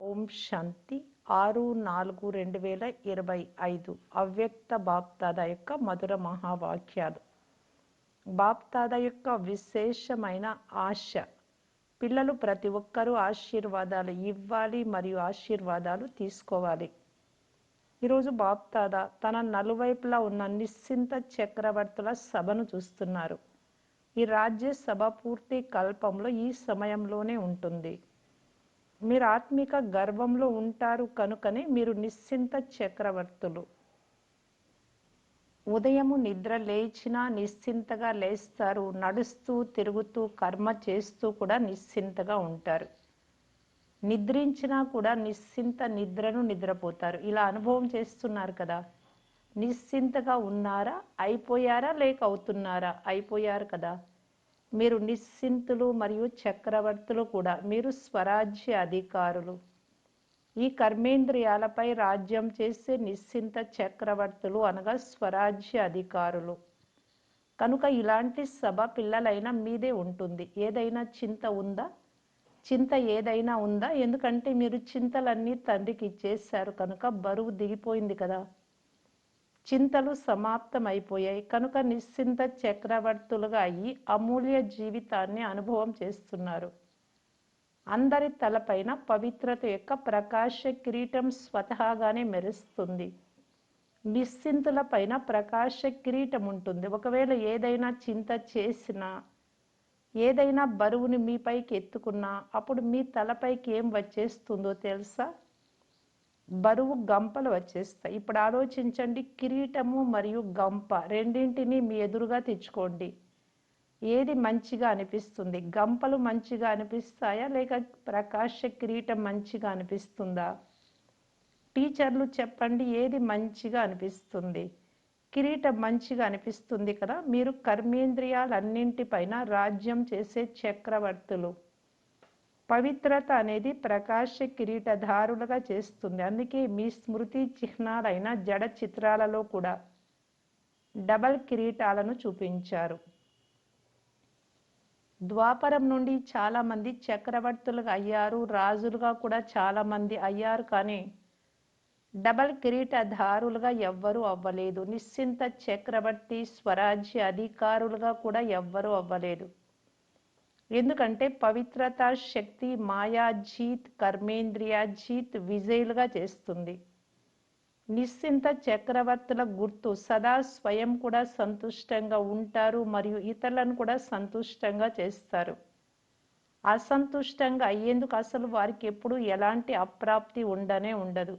ఓం శాంతి. ఆరు నాలుగు రెండు వేల ఇరవై ఐదు అవ్యక్త బాప్తాద యొక్క మధుర మహావాక్యాలు. బాప్తాద యొక్క విశేషమైన ఆశ. పిల్లలు ప్రతి ఒక్కరూ ఆశీర్వాదాలు ఇవ్వాలి మరియు ఆశీర్వాదాలు తీసుకోవాలి. ఈరోజు బాప్తాద తన నలువైపులా ఉన్న నిశ్చింత చక్రవర్తుల సభను చూస్తున్నారు. ఈ రాజ్యసభ పూర్తి కల్పంలో ఈ సమయంలోనే ఉంటుంది. మీరు ఆత్మిక గర్వంలో ఉంటారు కనుకనే మీరు నిశ్చింత చక్రవర్తులు. ఉదయము నిద్ర లేచినా నిశ్చింతగా లేస్తారు. నడుస్తూ తిరుగుతూ కర్మ చేస్తూ కూడా నిశ్చింతగా ఉంటారు. నిద్రించినా కూడా నిశ్చింత నిద్రను నిద్రపోతారు. ఇలా అనుభవం చేస్తున్నారు కదా. నిశ్చింతగా ఉన్నారా? అయిపోయారా? లేక అవుతున్నారా? అయిపోయారు కదా. మీరు నిశ్చింతులు మరియు చక్రవర్తులు కూడా. మీరు స్వరాజ్య అధికారులు. ఈ కర్మేంద్రియాలపై రాజ్యం చేసే నిశ్చింత చక్రవర్తులు అనగా స్వరాజ్య అధికారులు. కనుక ఇలాంటి సభ పిల్లలైనా మీదే ఉంటుంది. ఏదైనా చింత ఉందా? చింత ఏదైనా ఉందా? ఎందుకంటే మీరు చింతలన్నీ తండ్రికి ఇచ్చేశారు. కనుక బరువు దిగిపోయింది కదా. చింతలు సమాప్తమైపోయాయి. కనుక నిశ్చింత చక్రవర్తులుగా అయ్యి అమూల్య జీవితాన్ని అనుభవం చేస్తున్నారు. అందరి తలపైన పవిత్రత యొక్క ప్రకాశ కిరీటం స్వతహాగానే మెరుస్తుంది. నిశ్చింతుల పైన ప్రకాశ కిరీటం ఉంటుంది. ఒకవేళ ఏదైనా చింత చేసినా ఏదైనా బరువుని మీపైకి ఎత్తుకున్నా అప్పుడు మీ తలపైకి ఏం వచ్చేస్తుందో తెలుసా? బరువు గంపలు వచ్చేస్తాయి. ఇప్పుడు ఆలోచించండి కిరీటము మరియు గంప రెండింటిని మీ ఎదురుగా తెచ్చుకోండి. ఏది మంచిగా అనిపిస్తుంది? గంపలు మంచిగా అనిపిస్తాయా? లేక ప్రకాశ కిరీటం మంచిగా అనిపిస్తుందా? టీచర్లు చెప్పండి ఏది మంచిగా అనిపిస్తుంది? కిరీటం మంచిగా అనిపిస్తుంది కదా? మీరు కర్మేంద్రియాలన్నింటిపైన రాజ్యం చేసే చక్రవర్తులు. పవిత్రత అనేది ప్రకాశ కిరీటధారులుగా చేస్తుంది. అందుకే మీ స్మృతి చిహ్నాలైన జడ చిత్రాలలో కూడా డబల్ కిరీటాలను చూపించారు. ద్వాపరం నుండి చాలామంది చక్రవర్తులుగా అయ్యారు రాజులుగా కూడా చాలామంది అయ్యారు కానీ డబల్ కిరీటధారులుగా ఎవ్వరూ అవ్వలేదు. నిశ్చింత చక్రవర్తి స్వరాజ్య అధికారులుగా కూడా ఎవ్వరూ అవ్వలేదు. ఎందుకంటే పవిత్రత శక్తి మాయాజీత్ కర్మేంద్రియాజీత్ కర్మేంద్రియ జీత్ విజయులుగా చేస్తుంది. నిశ్చింత చక్రవర్తుల గుర్తు సదా స్వయం కూడా సంతుష్టంగా ఉంటారు మరియు ఇతరులను కూడా సంతుష్టంగా చేస్తారు. అసంతుష్టంగా అయ్యేందుకు అసలు వారికి ఎప్పుడు ఎలాంటి అప్రాప్తి ఉండనే ఉండదు.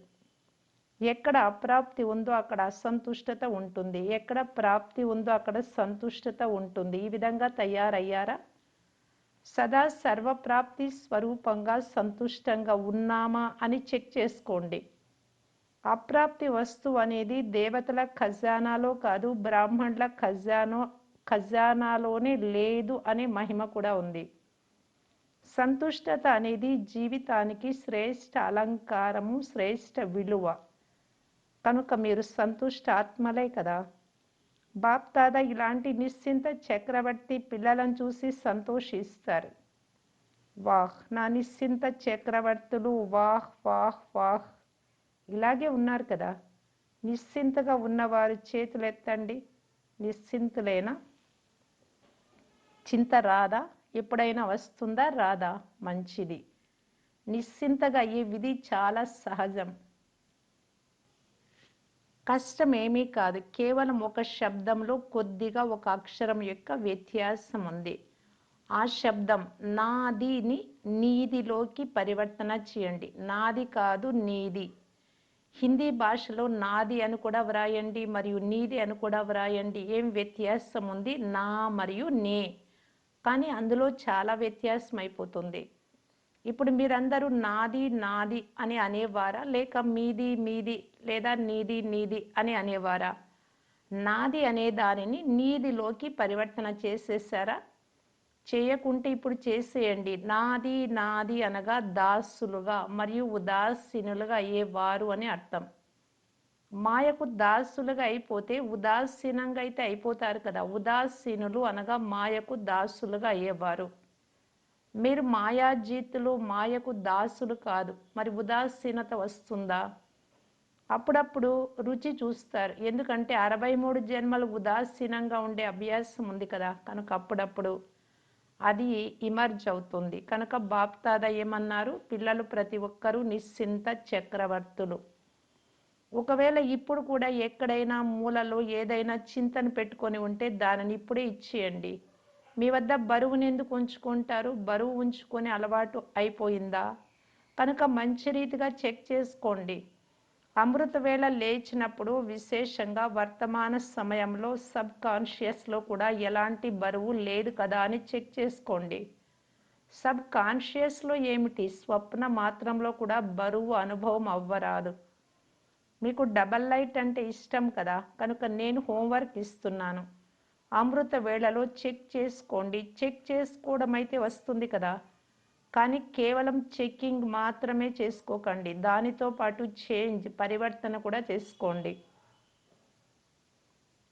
ఎక్కడ అప్రాప్తి ఉందో అక్కడ అసంతుష్టత ఉంటుంది. ఎక్కడ ప్రాప్తి ఉందో అక్కడ సంతుష్టత ఉంటుంది. ఈ విధంగా తయారయ్యారా? సదా సర్వప్రాప్తి స్వరూపంగా సంతుష్టంగా ఉన్నామా అని చెక్ చేసుకోండి. అప్రాప్తి వస్తువు అనేది దేవతల ఖజానాలో కాదు బ్రాహ్మణుల ఖజానో ఖజానాలోనే లేదు అనే మహిమ కూడా ఉంది. సంతుష్టత అనేది జీవితానికి శ్రేష్ఠ అలంకారము శ్రేష్ఠ విలువ. కనుక మీరు సంతుష్ట ఆత్మలే కదా. బాప్తాద ఇలాంటి నిశ్చింత చక్రవర్తి పిల్లలను చూసి సంతోషిస్తారు. వాహ్ నా నిశ్చింత చక్రవర్తులు వాహ్ వాహ్ వాహ్. ఇలాగే ఉన్నారు కదా. నిశ్చింతగా ఉన్నవారు చేతులు ఎత్తండి. నిశ్చింతులేనా? చింత రాదా? ఎప్పుడైనా వస్తుందా? రాదా? మంచిది. నిశ్చింతగా అయ్యే విధి చాలా సహజం. కష్టం ఏమీ కాదు. కేవలం ఒక శబ్దంలో కొద్దిగా ఒక అక్షరం యొక్క వ్యత్యాసం ఉంది. ఆ శబ్దం నాదిని నీదిలోకి పరివర్తన చేయండి. నాది కాదు నీది. హిందీ భాషలో నాది అని కూడా వ్రాయండి మరియు నీది అని కూడా వ్రాయండి. ఏం వ్యత్యాసం ఉంది? నా మరియు నే. కానీ అందులో చాలా వ్యత్యాసం అయిపోతుంది. ఇప్పుడు మీరందరూ నాది నాది అని అనేవారా? లేక మీది మీది లేదా నీది నీది అని అనేవారా? నాది అనే దానిని నీదిలోకి పరివర్తన చేసేసారా? చేయకుంటే ఇప్పుడు చేసేయండి. నాది నాది అనగా దాసులుగా మరియు ఉదాసీనులుగా అయ్యేవారు అని అర్థం. మాయకు దాసులుగా అయిపోతే ఉదాసీనంగా అయితే అయిపోతారు కదా. ఉదాసీనులు అనగా మాయకు దాసులుగా అయ్యేవారు. మీరు మాయాజీతులు మాయకు దాసులు కాదు. మరి ఉదాసీనత వస్తుందా? అప్పుడప్పుడు రుచి చూస్తారు. ఎందుకంటే అరవై మూడు జన్మలు ఉదాసీనంగా ఉండే అభ్యాసం ఉంది కదా. కనుక అప్పుడప్పుడు అది ఇమర్జ్ అవుతుంది. కనుక బాప్తాద ఏమన్నారు? పిల్లలు ప్రతి ఒక్కరూ నిశ్చింత చక్రవర్తులు. ఒకవేళ ఇప్పుడు కూడా ఎక్కడైనా మూలలో ఏదైనా చింతన పెట్టుకొని ఉంటే దానిని ఇప్పుడే ఇచ్చేయండి. మీ వద్ద బరువుని ఎందుకు ఉంచుకుంటారు? బరువు ఉంచుకొని అలవాటు అయిపోయిందా? కనుక మంచి రీతిగా చెక్ చేసుకోండి. అమృత వేళ లేచినప్పుడు విశేషంగా వర్తమాన సమయంలో సబ్ కాన్షియస్లో కూడా ఎలాంటి బరువు లేదు కదా అని చెక్ చేసుకోండి. సబ్ కాన్షియస్లో ఏమిటి? స్వప్న మాత్రంలో కూడా బరువు అనుభవం అవ్వరాదు. మీకు డబల్ లైట్ అంటే ఇష్టం కదా? కనుక నేను హోంవర్క్ ఇస్తున్నాను. అమృత వేళలో చెక్ చేసుకోండి. చెక్ చేసుకోవడం అయితే వస్తుంది కదా. కానీ కేవలం చెక్కింగ్ మాత్రమే చేసుకోకండి. దానితో పాటు చేంజ్ పరివర్తన కూడా చేసుకోండి.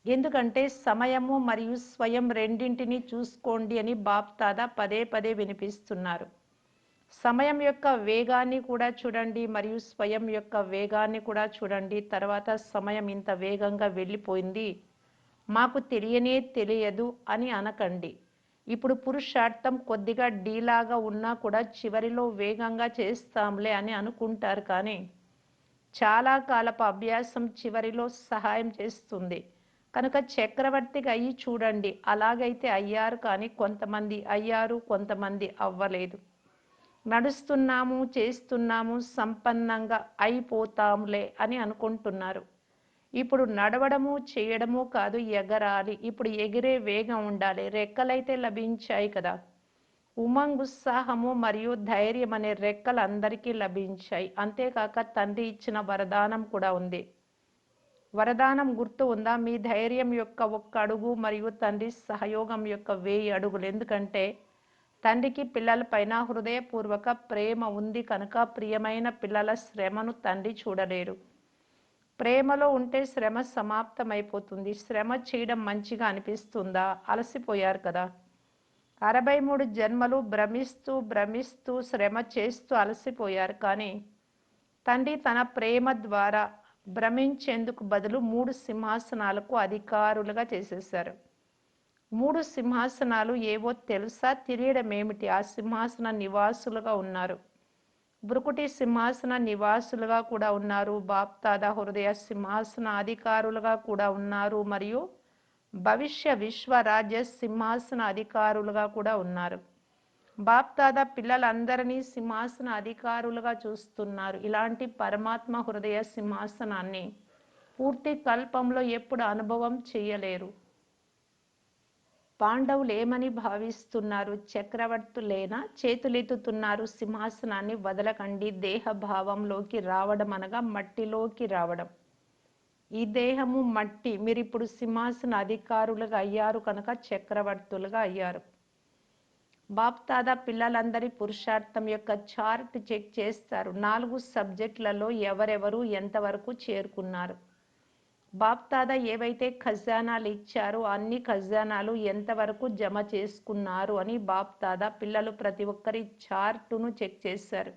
ఎందుకంటే సమయము మరియు స్వయం రెండింటిని చూసుకోండి అని బాప్తాద పదే పదే వినిపిస్తున్నారు. సమయం యొక్క వేగాన్ని కూడా చూడండి మరియు స్వయం యొక్క వేగాన్ని కూడా చూడండి. తర్వాత సమయం ఇంత వేగంగా వెళ్ళిపోయింది. మాకు తెలియనే తెలియదు అని అనకండి. ఇప్పుడు పురుషార్థం కొద్దిగా డీలాగా ఉన్నా కూడా చివరిలో వేగంగా చేస్తాంలే అని అనుకుంటారు కానీ చాలా కాలపు అభ్యాసం చివరిలో సహాయం చేస్తుంది. కనుక చక్రవర్తిగా అయ్యి చూడండి. అలాగైతే అయ్యారు కానీ కొంతమంది అయ్యారు కొంతమంది అవ్వలేదు. నడుస్తున్నాము చేస్తున్నాము సంపన్నంగా అయిపోతాంలే అని అనుకుంటున్నారు. ఇప్పుడు నడవడము చేయడము కాదు ఎగరాలి. ఇప్పుడు ఎగిరే వేగం ఉండాలి. రెక్కలైతే లభించాయి కదా. ఉమంగ్ ఉత్సాహము మరియు ధైర్యం అనే రెక్కలు అందరికీ లభించాయి. అంతేకాక తండ్రి ఇచ్చిన వరదానం కూడా ఉంది. వరదానం గుర్తు ఉందా? మీ ధైర్యం యొక్క ఒక్క అడుగు మరియు తండ్రి సహయోగం యొక్క వెయ్యి అడుగులు. ఎందుకంటే తండ్రికి పిల్లలపైన హృదయపూర్వక ప్రేమ ఉంది కనుక ప్రియమైన పిల్లల శ్రమను తండ్రి చూడలేరు. ప్రేమలో ఉంటే శ్రమ సమాప్తమైపోతుంది. శ్రమ చేయడం మంచిగా అనిపిస్తుందా? అలసిపోయారు కదా. అరవై మూడు జన్మలు భ్రమిస్తూ భ్రమిస్తూ శ్రమ చేస్తూ అలసిపోయారు. కానీ తండ్రి తన ప్రేమ ద్వారా భ్రమించేందుకు బదులు మూడు సింహాసనాలకు అధికారులుగా చేసేశారు. మూడు సింహాసనాలు ఏవో తెలుసా? తెలియడం ఏమిటి ఆ సింహాసన నివాసులుగా ఉన్నారు. బ్రుకుటి సింహాసన నివాసులుగా కూడా ఉన్నారు. బాప్తాద హృదయ సింహాసన అధికారులుగా కూడా ఉన్నారు. మరియు భవిష్య విశ్వరాజ్య సింహాసన అధికారులుగా కూడా ఉన్నారు. బాప్తాద పిల్లలందరినీ సింహాసన అధికారులుగా చూస్తున్నారు. ఇలాంటి పరమాత్మ హృదయ సింహాసనాన్ని పూర్తి కల్పంలో ఎప్పుడు అనుభవం చేయలేరు. పాండవులు ఏమని భావిస్తున్నారు? చక్రవర్తులేనా? చేతులెత్తుతున్నారు సింహాసనాన్ని వదలకండి. దేహ భావంలోకి రావడం అనగా మట్టిలోకి రావడం. ఈ దేహము మట్టి. మీరు ఇప్పుడు సింహాసన అధికారులుగా అయ్యారు కనుక చక్రవర్తులుగా అయ్యారు. బాప్తాదా పిల్లలందరి పురుషార్థం యొక్క చార్ట్ చెక్ చేస్తారు. నాలుగు సబ్జెక్టులలో ఎవరెవరు ఎంతవరకు చేరుకున్నారు? బాప్తాదా ఏవైతే ఖజానాలు ఇచ్చారో అన్ని ఖజానాలు ఎంతవరకు జమ చేసుకున్నారు అని బాప్తాదా పిల్లలు ప్రతి ఒక్కరి చార్టును చెక్ చేశారు.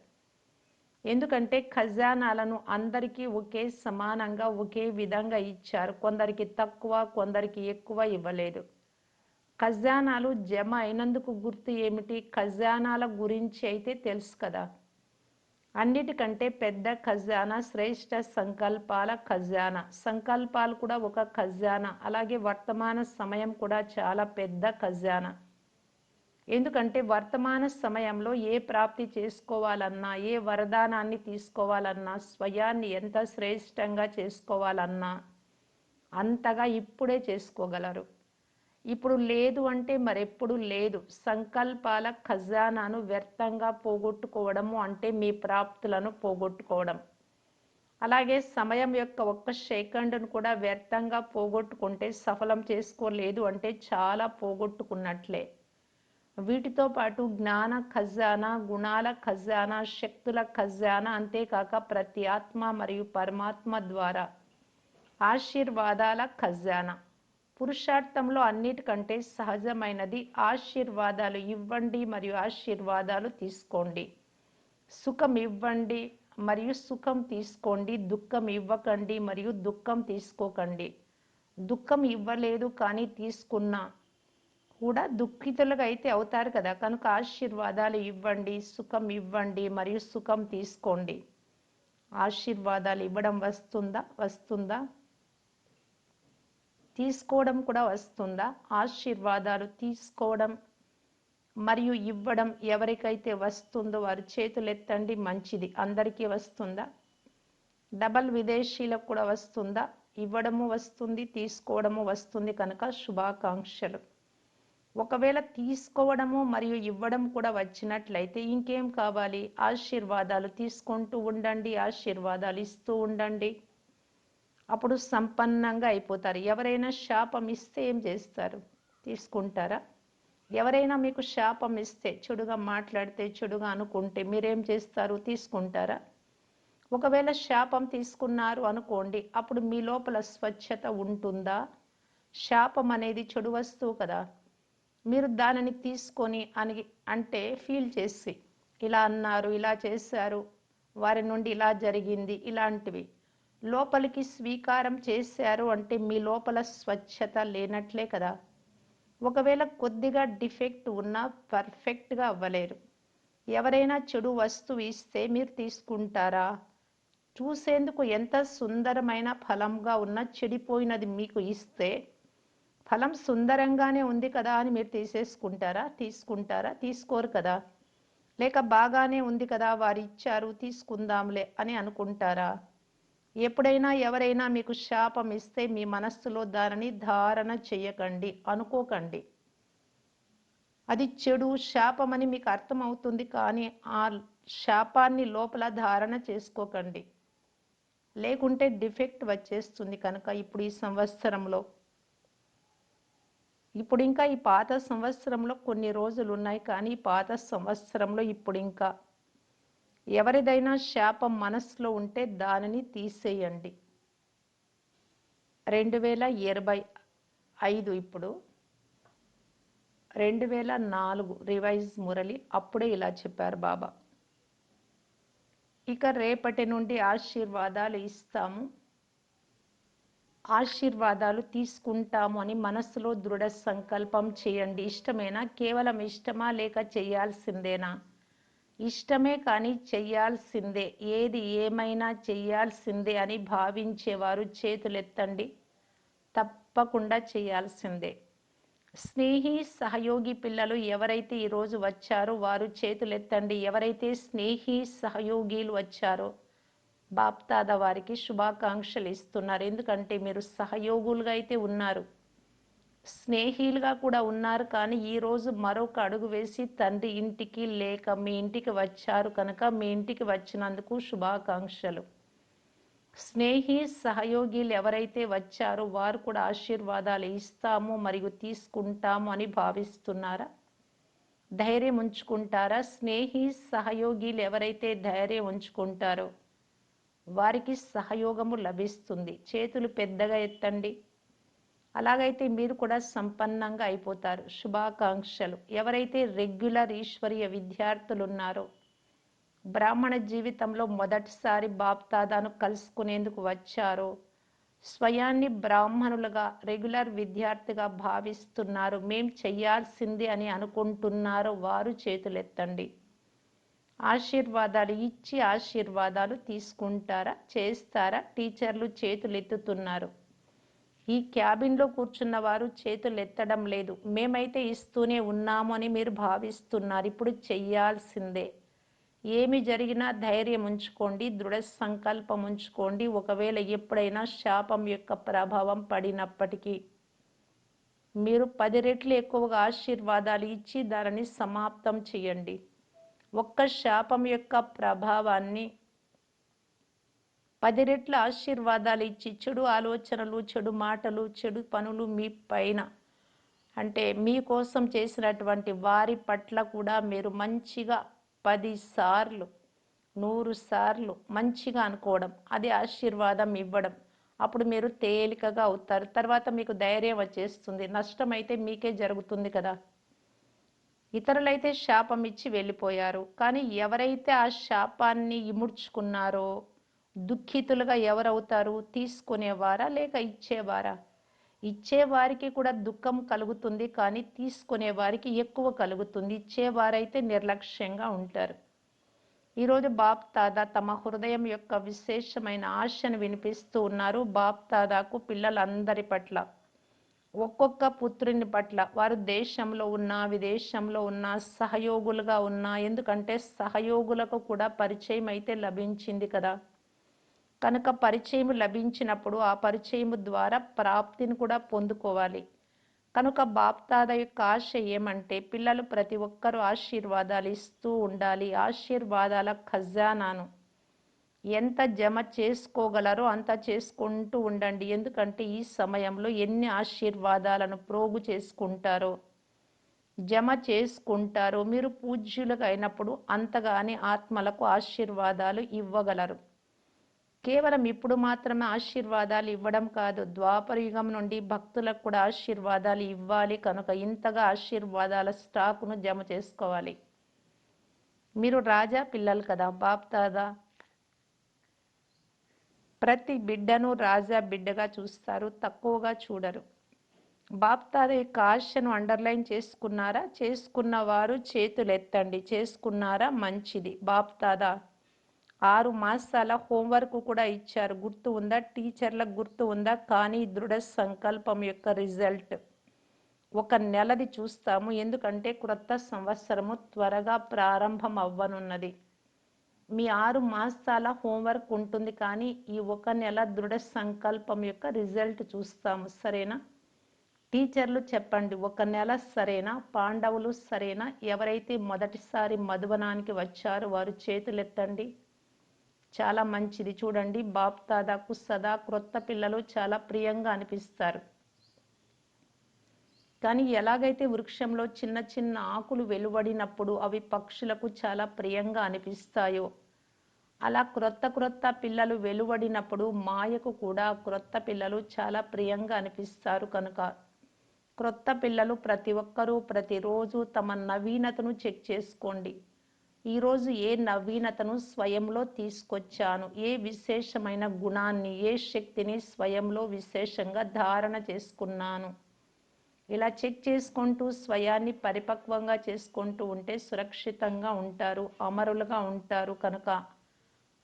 ఎందుకంటే ఖజానాలను అందరికీ ఒకే సమానంగా ఒకే విధంగా ఇచ్చారు. కొందరికి తక్కువ కొందరికి ఎక్కువ ఇవ్వలేదు. ఖజానాలు జమ అయినందుకు గుర్తు ఏమిటి? ఖజానాల గురించి అయితే తెలుసు కదా. అన్నిటికంటే పెద్ద ఖజానా శ్రేష్ట సంకల్పాల ఖజానా. సంకల్పాలు కూడా ఒక ఖజానా. అలాగే వర్తమాన సమయం కూడా చాలా పెద్ద ఖజానా. ఎందుకంటే వర్తమాన సమయంలో ఏ ప్రాప్తి చేసుకోవాలన్నా ఏ వరదానాన్ని తీసుకోవాలన్నా స్వయాన్ని ఎంత శ్రేష్టంగా చేసుకోవాలన్నా అంతగా ఇప్పుడే చేసుకోగలరు. ఇప్పుడు లేదు అంటే మరెప్పుడు లేదు. సంకల్పాల ఖజానాను వ్యర్థంగా పోగొట్టుకోవడము అంటే మీ ప్రాప్తులను పోగొట్టుకోవడం. అలాగే సమయం యొక్క ఒక్క సెకండ్ను కూడా వ్యర్థంగా పోగొట్టుకుంటే సఫలం చేసుకోలేదు అంటే చాలా పోగొట్టుకున్నట్లే. వీటితో పాటు జ్ఞాన ఖజానా గుణాల ఖజానా శక్తుల ఖజానా అంతేకాక ప్రతి ఆత్మ మరియు పరమాత్మ ద్వారా ఆశీర్వాదాల ఖజానా. పురుషార్థంలో అన్నిటికంటే సహజమైనది ఆశీర్వాదాలు ఇవ్వండి మరియు ఆశీర్వాదాలు తీసుకోండి. సుఖం ఇవ్వండి మరియు సుఖం తీసుకోండి. దుఃఖం ఇవ్వకండి మరియు దుఃఖం తీసుకోకండి. దుఃఖం ఇవ్వలేదు కానీ తీసుకున్నా కూడా దుఃఖితులుగా అయితే అవుతారు కదా. కనుక ఆశీర్వాదాలు ఇవ్వండి సుఖం ఇవ్వండి మరియు సుఖం తీసుకోండి. ఆశీర్వాదాలు ఇవ్వడం వస్తుందా? వస్తుందా? తీసుకోవడం కూడా వస్తుందా? ఆశీర్వాదాలు తీసుకోవడం మరియు ఇవ్వడం ఎవరికైతే వస్తుందో వారు చేతులు ఎత్తండి మంచిది. అందరికీ వస్తుందా? డబల్ విదేశీలకు కూడా వస్తుందా? ఇవ్వడము వస్తుంది తీసుకోవడము వస్తుంది కనుక శుభాకాంక్షలు. ఒకవేళ తీసుకోవడము మరియు ఇవ్వడం కూడా వచ్చినట్లయితే ఇంకేం కావాలి? ఆశీర్వాదాలు తీసుకుంటూ ఉండండి ఆశీర్వాదాలు ఇస్తూ ఉండండి. అప్పుడు సంపన్నంగా అయిపోతారు. ఎవరైనా శాపం ఇస్తే ఏం చేస్తారు? తీసుకుంటారా? ఎవరైనా మీకు శాపం ఇస్తే చెడుగా మాట్లాడితే చెడుగా అనుకుంటే మీరేం చేస్తారు? తీసుకుంటారా? ఒకవేళ శాపం తీసుకున్నారు అనుకోండి అప్పుడు మీ లోపల స్వచ్ఛత ఉంటుందా? శాపం అనేది చెడు వస్తువు కదా. మీరు దానిని తీసుకొని అని అంటే ఫీల్ చేసి ఇలా అన్నారు ఇలా చేశారు వారి నుండి ఇలా జరిగింది ఇలాంటివి. లోపలికి స్వీకారం చేశారు అంటే మీ లోపల స్వచ్ఛత లేనట్లే కదా. ఒకవేళ కొద్దిగా డిఫెక్ట్ ఉన్నా పర్ఫెక్ట్గా అవ్వలేరు. ఎవరైనా చెడు వస్తువు ఇస్తే మీరు తీసుకుంటారా? చూసేందుకు ఎంత సుందరమైన ఫలంగా ఉన్న చెడిపోయినది మీకు ఇస్తే ఫలం సుందరంగానే ఉంది కదా అని మీరు తీసేసుకుంటారా? తీసుకుంటారా? తీసుకోరు కదా. లేక బాగానే ఉంది కదా వారు ఇచ్చారు తీసుకుందాంలే అని అనుకుంటారా? ఎప్పుడైనా ఎవరైనా మీకు శాపం ఇస్తే మీ మనస్సులో దానిని ధారణ చేయకండి అనుకోకండి. అది చెడు శాపం అని మీకు అర్థమవుతుంది కానీ ఆ శాపాన్ని లోపల ధారణ చేసుకోకండి. లేకుంటే డిఫెక్ట్ వచ్చేస్తుంది కనుక ఇప్పుడు ఈ సంవత్సరంలో. ఇప్పుడు ఇంకా ఈ పాత సంవత్సరంలో కొన్ని రోజులు ఉన్నాయి కానీ పాత సంవత్సరంలో ఇప్పుడు ఇంకా ఎవరిదైనా శాపం మనసులో ఉంటే దానిని తీసేయండి. రెండు వేల ఇరవై ఐదు ఇప్పుడు. రెండు వేల నాలుగు రివైజ్ మురళి అప్పుడే ఇలా చెప్పారు బాబా. ఇక రేపటి నుండి ఆశీర్వాదాలు ఇస్తాము. ఆశీర్వాదాలు తీసుకుంటాము అని మనసులో దృఢ సంకల్పం చేయండి. ఇష్టమేనా? కేవలం ఇష్టమా లేక చేయాల్సిందేనా? ఇష్టమే కానీ చెయ్యాల్సిందే ఏది ఏమైనా చెయ్యాల్సిందే అని భావించేవారు చేతులెత్తండి. తప్పకుండా చేయాల్సిందే. స్నేహి సహయోగి పిల్లలు ఎవరైతే ఈరోజు వచ్చారో వారు చేతులెత్తండి. ఎవరైతే స్నేహి సహయోగిలు వచ్చారో బాప్తాద వారికి శుభాకాంక్షలు ఇస్తున్నారు. ఎందుకంటే మీరు సహయోగులుగా అయితే ఉన్నారు. స్నేహిలుగా కూడా ఉన్నారు. కానీ ఈరోజు మరొక అడుగు వేసి తండ్రి ఇంటికి లేక మీ ఇంటికి వచ్చారు కనుక మీ ఇంటికి వచ్చినందుకు శుభాకాంక్షలు. స్నేహి సహయోగిలు ఎవరైతే వచ్చారో వారు కూడా ఆశీర్వాదాలు ఇస్తాము మరియు తీసుకుంటాము అని భావిస్తున్నారా? ధైర్యం ఉంచుకుంటారా? స్నేహి సహయోగిలు ఎవరైతే ధైర్యం ఉంచుకుంటారో వారికి సహయోగము లభిస్తుంది. చేతులు పెద్దగా ఎత్తండి. అలాగైతే మీరు కూడా సంపన్నంగా అయిపోతారు. శుభాకాంక్షలు. ఎవరైతే రెగ్యులర్ ఈశ్వరీయ విద్యార్థులు ఉన్నారో బ్రాహ్మణ జీవితంలో మొదటిసారి బాప్తాదాను కలుసుకునేందుకు వచ్చారో స్వయాన్ని బ్రాహ్మణులుగా రెగ్యులర్ విద్యార్థిగా భావిస్తున్నారు మేం చెయ్యాల్సింది అని అనుకుంటున్నారో వారు చేతులెత్తండి. ఆశీర్వాదాలు ఇచ్చి ఆశీర్వాదాలు తీసుకుంటారా చేస్తారా టీచర్లు చేతులెత్తుతున్నారు. ఈ క్యాబిన్లో కూర్చున్న వారు చేతులు ఎత్తడం లేదు. మేమైతే ఇస్తూనే ఉన్నాము అని మీరు భావిస్తున్నారు. ఇప్పుడు చెయ్యాల్సిందే. ఏమి జరిగినా ధైర్యం ఉంచుకోండి దృఢ సంకల్పం ఉంచుకోండి. ఒకవేళ ఎప్పుడైనా శాపం యొక్క ప్రభావం పడినప్పటికీ మీరు పది రెట్లు ఎక్కువగా ఆశీర్వాదాలు ఇచ్చి దానిని సమాప్తం చేయండి. ఒక్క శాపం యొక్క ప్రభావాన్ని పది రెట్ల ఆశీర్వాదాలు ఇచ్చి చెడు ఆలోచనలు చెడు మాటలు చెడు పనులు మీ పైన. అంటే మీకోసం చేసినటువంటి వారి పట్ల కూడా మీరు మంచిగా పది సార్లు నూరు సార్లు మంచిగా అనుకోవడం అది ఆశీర్వాదం ఇవ్వడం. అప్పుడు మీరు తేలికగా అవుతారు. తర్వాత మీకు ధైర్యం వచ్చేస్తుంది. నష్టం అయితే మీకే జరుగుతుంది కదా. ఇతరులైతే శాపం ఇచ్చి వెళ్ళిపోయారు. కానీ ఎవరైతే ఆ శాపాన్ని ఇముడ్చుకున్నారో దుఃఖితులుగా ఎవరవుతారు? తీసుకునేవారా లేక ఇచ్చేవారా? ఇచ్చేవారికి కూడా దుఃఖం కలుగుతుంది కానీ తీసుకునే వారికి ఎక్కువ కలుగుతుంది. ఇచ్చేవారైతే నిర్లక్ష్యంగా ఉంటారు. ఈరోజు బాప్ తాదా తమ హృదయం యొక్క విశేషమైన ఆశను వినిపిస్తూ ఉన్నారు. బాప్ తాదాకు పిల్లలందరి పట్ల ఒక్కొక్క పుత్రుని పట్ల వారు దేశంలో ఉన్న విదేశంలో ఉన్న సహయోగులుగా ఉన్నా ఎందుకంటే సహయోగులకు కూడా పరిచయం అయితే లభించింది కదా. కనుక పరిచయం లభించినప్పుడు ఆ పరిచయం ద్వారా ప్రాప్తిని కూడా పొందుకోవాలి. కనుక బాప్తాద యొక్క ఆశ ఏమంటే పిల్లలు ప్రతి ఒక్కరూ ఆశీర్వాదాలు ఇస్తూ ఉండాలి. ఆశీర్వాదాల ఖజానాను. ఎంత జమ చేసుకోగలరో అంత చేసుకుంటూ ఉండండి. ఎందుకంటే ఈ సమయంలో ఎన్ని ఆశీర్వాదాలను ప్రోగు చేసుకుంటారో జమ చేసుకుంటారో మీరు పూజ్యులుగా అయినప్పుడు అంతగానే ఆత్మలకు ఆశీర్వాదాలు ఇవ్వగలరు. కేవలం ఇప్పుడు మాత్రమే ఆశీర్వాదాలు ఇవ్వడం కాదు ద్వాపర యుగం నుండి భక్తులకు కూడా ఆశీర్వాదాలు ఇవ్వాలి. కనుక ఇంతగా ఆశీర్వాదాల స్టాకును జమ చేసుకోవాలి. మీరు రాజా పిల్లలు కదా బాప్ దాదా? ప్రతి బిడ్డను రాజా బిడ్డగా చూస్తారు తక్కువగా చూడరు. బాప్తాద యొక్క ఆశను అండర్లైన్ చేసుకున్నారా? చేసుకున్న వారు చేతులు ఎత్తండి చేసుకున్నారా? మంచిది. బాప్ తాదా ఆరు మాసాల హోంవర్క్ కూడా ఇచ్చారు. గుర్తు ఉందా? టీచర్లకు గుర్తు ఉందా? కానీ దృఢ సంకల్పం యొక్క రిజల్ట్. ఒక నెలది చూస్తాము. ఎందుకంటే క్రొత్త సంవత్సరము త్వరగా ప్రారంభం అవ్వనున్నది. మీ ఆరు మాసాల హోంవర్క్ ఉంటుంది కానీ ఈ ఒక నెల దృఢ సంకల్పం యొక్క రిజల్ట్ చూస్తాము. సరేనా? టీచర్లు చెప్పండి. ఒక నెల సరేనా? పాండవులు సరేనా? ఎవరైతే మొదటిసారి మధువనానికి వచ్చారో వారు చేతులెత్తండి. చాలా మంచిది. చూడండి బాప్ దాదాకు సదా క్రొత్త పిల్లలు చాలా ప్రియంగా అనిపిస్తారు. కానీ ఎలాగైతే వృక్షంలో చిన్న చిన్న ఆకులు వెలువడినప్పుడు అవి పక్షులకు చాలా ప్రియంగా అనిపిస్తాయో అలా క్రొత్త క్రొత్త పిల్లలు వెలువడినప్పుడు మాయకు కూడా క్రొత్త పిల్లలు చాలా ప్రియంగా అనిపిస్తారు కనుక. క్రొత్త పిల్లలు ప్రతి ఒక్కరూ ప్రతిరోజు తమ నవీనతను చెక్ చేసుకోండి. ఈరోజు ఏ నవీనతను స్వయంలో తీసుకొచ్చాను? ఏ విశేషమైన గుణాన్ని ఏ శక్తిని స్వయంలో విశేషంగా ధారణ చేసుకున్నాను? ఇలా చెక్ చేసుకుంటూ స్వయాన్ని పరిపక్వంగా చేసుకుంటూ ఉంటే సురక్షితంగా ఉంటారు అమరులుగా ఉంటారు కనుక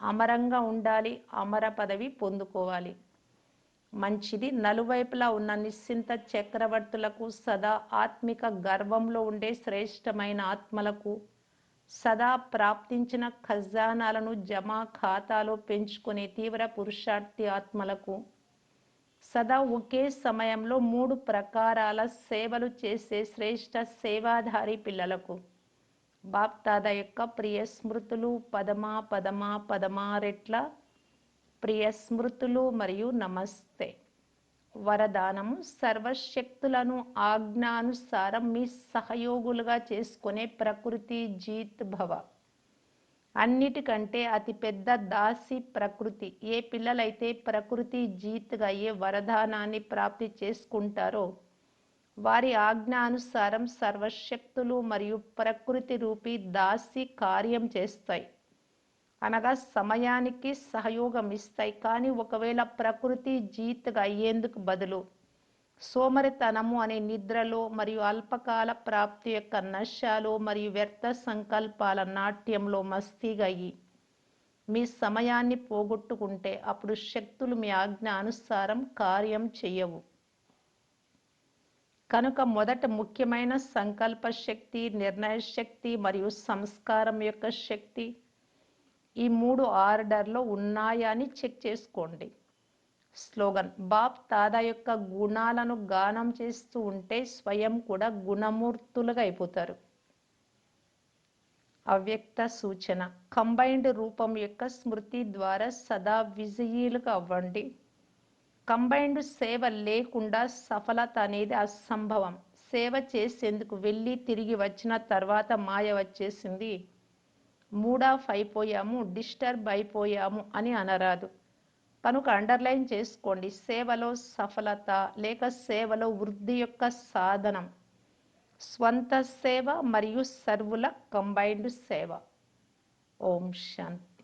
అమరంగా ఉండాలి అమర పదవి పొందుకోవాలి. మంచిది. నలువైపులా ఉన్న నిశ్చింత చక్రవర్తులకు సదా ఆత్మిక గర్వంలో ఉండే శ్రేష్టమైన ఆత్మలకు సదా ప్రాప్తించిన ఖజానాలను జమా ఖాతాలో పెంచుకునే తీవ్ర పురుషార్థి ఆత్మలకు. సదా ఒకే సమయంలో మూడు ప్రకారాల సేవలు చేసే శ్రేష్ట సేవాధారి పిల్లలకు. బాప్ యొక్క ప్రియ స్మృతులు పదమా పదమా పదమా రెట్ల ప్రియ స్మృతులు మరియు నమస్తే. వరదానము. సర్వశక్తులను ఆజ్ఞానుసారం మీ సహయోగులుగా చేసుకునే ప్రకృతి జీత్ భవ. అన్నిటికంటే అతిపెద్ద దాసి ప్రకృతి. ఏ పిల్లలైతే ప్రకృతి జీత్గా ఏ వరదానాన్ని ప్రాప్తి చేసుకుంటారో వారి ఆజ్ఞానుసారం సర్వశక్తులు మరియు ప్రకృతి రూపీ దాసి కార్యం చేస్తాయి. అనగా సమయానికి సహయోగం ఇస్తాయి కానీ ఒకవేళ ప్రకృతి జీత్గా అయ్యేందుకు బదులు సోమరితనము అనే నిద్రలో మరియు అల్పకాల ప్రాప్తి యొక్క నశాలు మరియు వ్యర్థ సంకల్పాల నాట్యంలో మస్తీగా అయ్యి మీ సమయాన్ని పోగొట్టుకుంటే అప్పుడు శక్తులు మీ ఆజ్ఞ అనుసారం కార్యం చెయ్యవు. కనుక మొదట ముఖ్యమైన సంకల్ప శక్తి నిర్ణయ శక్తి మరియు సంస్కారం యొక్క శక్తి ఈ మూడు ఆర్డర్లో ఉన్నాయా అని చెక్ చేసుకోండి. స్లోగన్ బాబ్ తాదా యొక్క గుణాలను గానం చేస్తూ ఉంటే స్వయం కూడా గుణమూర్తులుగా అయిపోతారు. అవ్యక్త సూచన కంబైన్డ్ రూపం యొక్క స్మృతి ద్వారా సదా విజయీలుగా అవ్వండి. కంబైన్డ్ సేవ లేకుండా సఫలత అనేది అసంభవం. సేవ చేసేందుకు వెళ్ళి తిరిగి వచ్చిన తర్వాత మాయ వచ్చేసింది. మూడ్ ఆఫ్ అయిపోయాము డిస్టర్బ్ అయిపోయాము అని అనరాదు. కనుక అండర్లైన్ చేసుకోండి. సేవలో సఫలత లేక సేవలో వృద్ధి యొక్క సాధనం. స్వంత సేవ మరియు సర్వుల కంబైన్డ్ సేవ. ఓం శాంతి.